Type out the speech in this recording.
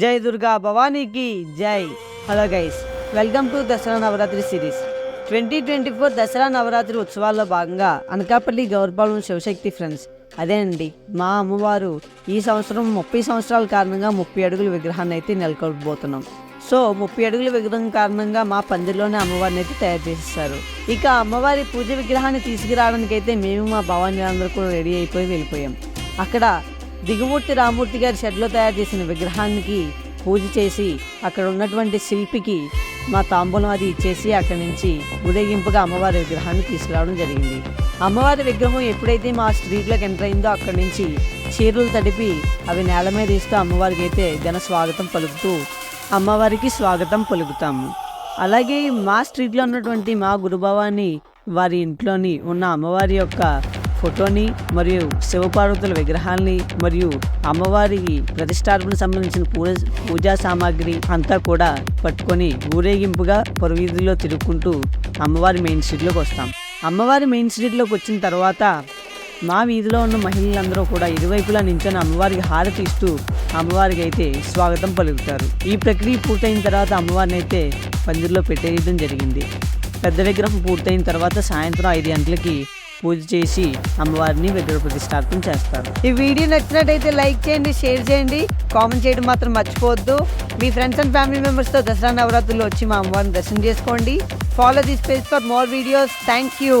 జై దుర్గా భవానీకి జై. Hello guys welcome to Dasara Navaratri series twenty twenty four Dasara Navaratri ఉత్సవాల్లో భాగంగా అనకాపల్లి గౌరపాలెం శివశక్తి ఫ్రెండ్స్ అదేనండి మా అమ్మవారు ఈ సంవత్సరం ముప్పై సంవత్సరాల కారణంగా ముప్పై అడుగుల విగ్రహాన్ని అయితే నెలకొల్పబోతున్నాం. సో ముప్పై అడుగుల విగ్రహం కారణంగా మా పందిరిలోనే అమ్మవారిని అయితే తయారు చేసేసారు ఇక అమ్మవారి పూజ విగ్రహాన్ని తీసుకురావడానికి అయితే మేము మా భవానీ అందరూ కూడా రెడీ అయిపోయి వెళ్ళిపోయాం. అక్కడ దిగుమూర్తి రామూర్తి గారి షెడ్లో తయారు చేసిన విగ్రహానికి పూజ చేసి అక్కడ ఉన్నటువంటి శిల్పికి మా తాంబూలం అది ఇచ్చేసి అక్కడి నుంచి ఊరేగింపుగా అమ్మవారి విగ్రహాన్ని తీసుకురావడం జరిగింది. అమ్మవారి విగ్రహం ఎప్పుడైతే మా స్ట్రీట్లోకి ఎంటర్ అయిందో అక్కడి నుంచి చీరలు తడిపి అవి నేల మీద ఇస్తూ అమ్మవారికి అయితే ఘన స్వాగతం పలుకుతూ అమ్మవారికి స్వాగతం పలుకుతాము. అలాగే మా స్ట్రీట్లో ఉన్నటువంటి మా గురుభావాన్ని వారి ఇంట్లోని ఉన్న అమ్మవారి యొక్క ఫోటోని మరియు శివపార్వతుల విగ్రహాల్ని మరియు అమ్మవారికి ప్రతిష్టార్పణ సంబంధించిన పూజ పూజా సామాగ్రి అంతా కూడా పట్టుకొని ఊరేగింపుగా పొరవీధిలో తిరుగుకుంటూ అమ్మవారి మెయిన్ స్ట్రీట్లోకి వస్తాం. అమ్మవారి మెయిన్ స్ట్రీట్లోకి వచ్చిన తర్వాత మా వీధిలో ఉన్న మహిళలందరూ కూడా ఇరువైపులా నించొని అమ్మవారికి హారతి ఇస్తూ అమ్మవారికి అయితే స్వాగతం పలుకుతారు. ఈ ప్రక్రియ పూర్తయిన తర్వాత అమ్మవారిని అయితే పందిరిలో పెట్టేయడం జరిగింది. పెద్ద విగ్రహం పూర్తయిన తర్వాత సాయంత్రం ఐదు గంటలకి పూజ చేసి అమ్మవారిని విగ్రహ ప్రతిష్టాపన చేస్తారు. ఈ వీడియో నచ్చినట్టయితే లైక్ చేయండి షేర్ చేయండి. కామెంట్ చేయడం మాత్రం మర్చిపోవద్దు. మీ ఫ్రెండ్స్ అండ్ ఫ్యామిలీ మెంబర్స్తో దసరా నవరాత్రులు వచ్చి మా అమ్మవారిని దర్శనం చేసుకోండి. Follow this page for more videos thank you